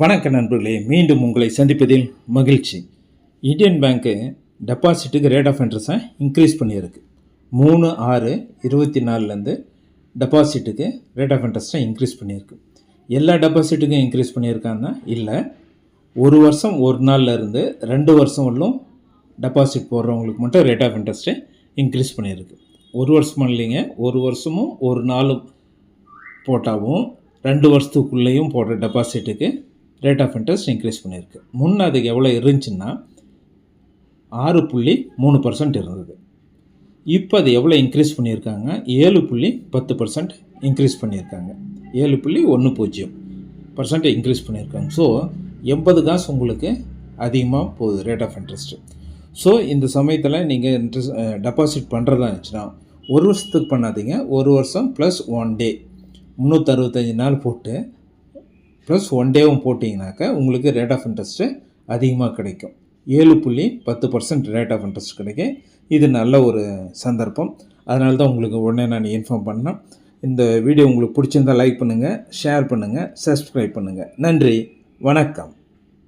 வணக்க நண்பர்களே மீண்டும் உங்களை சந்திப்பதில் மகிழ்ச்சி. இந்தியன் பேங்க்கு டெபாசிட்டுக்கு ரேட் ஆஃப் இன்ட்ரெஸ்ட்டை இன்க்ரீஸ் பண்ணியிருக்கு. மூணு ஆறு இருபத்தி நாலுலேருந்து டெபாசிட்டுக்கு ரேட் ஆஃப் இன்ட்ரெஸ்ட்டை இன்க்ரீஸ் பண்ணியிருக்கு. எல்லா டெபாசிட்டுக்கும் இன்க்ரீஸ் பண்ணியிருக்காங்கன்னா இல்லை ஒரு வருஷம் ஒரு நாள்ல இருந்து ரெண்டு வருஷம் வரலும் டெபாசிட் போடுறவங்களுக்கு மட்டும் ரேட் ஆஃப் இன்ட்ரெஸ்ட்டை இன்க்ரீஸ் பண்ணியிருக்கு. ஒரு வருஷமும் இல்லைங்க ஒரு வருஷமும் ஒரு நாளும் போட்டாவும் ரெண்டு வருஷத்துக்குள்ளேயும் போடுற டெபாசிட்டுக்கு ரேட் ஆஃப் இன்ட்ரெஸ்ட் இன்க்ரீஸ் பண்ணியிருக்கு. முன்ன அதுக்கு எவ்வளோ இருந்துச்சுன்னா ஆறு புள்ளி மூணு பர்சன்ட் இருந்தது. இப்போ அது எவ்வளோ இன்க்ரீஸ் பண்ணியிருக்காங்க? ஏழு புள்ளி பத்து பர்சன்ட் இன்க்ரீஸ் பண்ணியிருக்காங்க. ஏழு புள்ளி ஒன்று பூஜ்ஜியம் பர்சன்ட் இன்க்ரீஸ் பண்ணியிருக்காங்க. ஸோ எண்பது காசு உங்களுக்கு அதிகமாக போகுது ரேட் ஆஃப் இன்ட்ரெஸ்ட்டு ஸோ இந்த சமயத்தில் நீங்கள் இன்ட்ரெஸ்ட் டெபாசிட் பண்ணுறதா இருந்துச்சுன்னா ஒரு வருஷத்துக்கு பண்ணாதீங்க. ஒரு வருஷம் ப்ளஸ் ஒன் டே முந்நூற்றறுபத்தஞ்சு நாள் போட்டு ப்ளஸ் ஒன் டேவும் போட்டிங்கனாக்கா உங்களுக்கு ரேட் ஆஃப் இன்ட்ரெஸ்ட்டு அதிகமாக கிடைக்கும். ஏழு புள்ளி பத்து பர்சன்ட் ரேட் ஆஃப் இன்ட்ரெஸ்ட் கிடைக்கும். இது நல்ல ஒரு சந்தர்ப்பம். அதனால தான் உங்களுக்கு உடனே நான் இன்ஃபார்ம் பண்ணேன். இந்த வீடியோ உங்களுக்கு பிடிச்சிருந்தால் லைக் பண்ணுங்கள் ஷேர் பண்ணுங்கள் சப்ஸ்கிரைப் பண்ணுங்கள் நன்றி. வணக்கம்.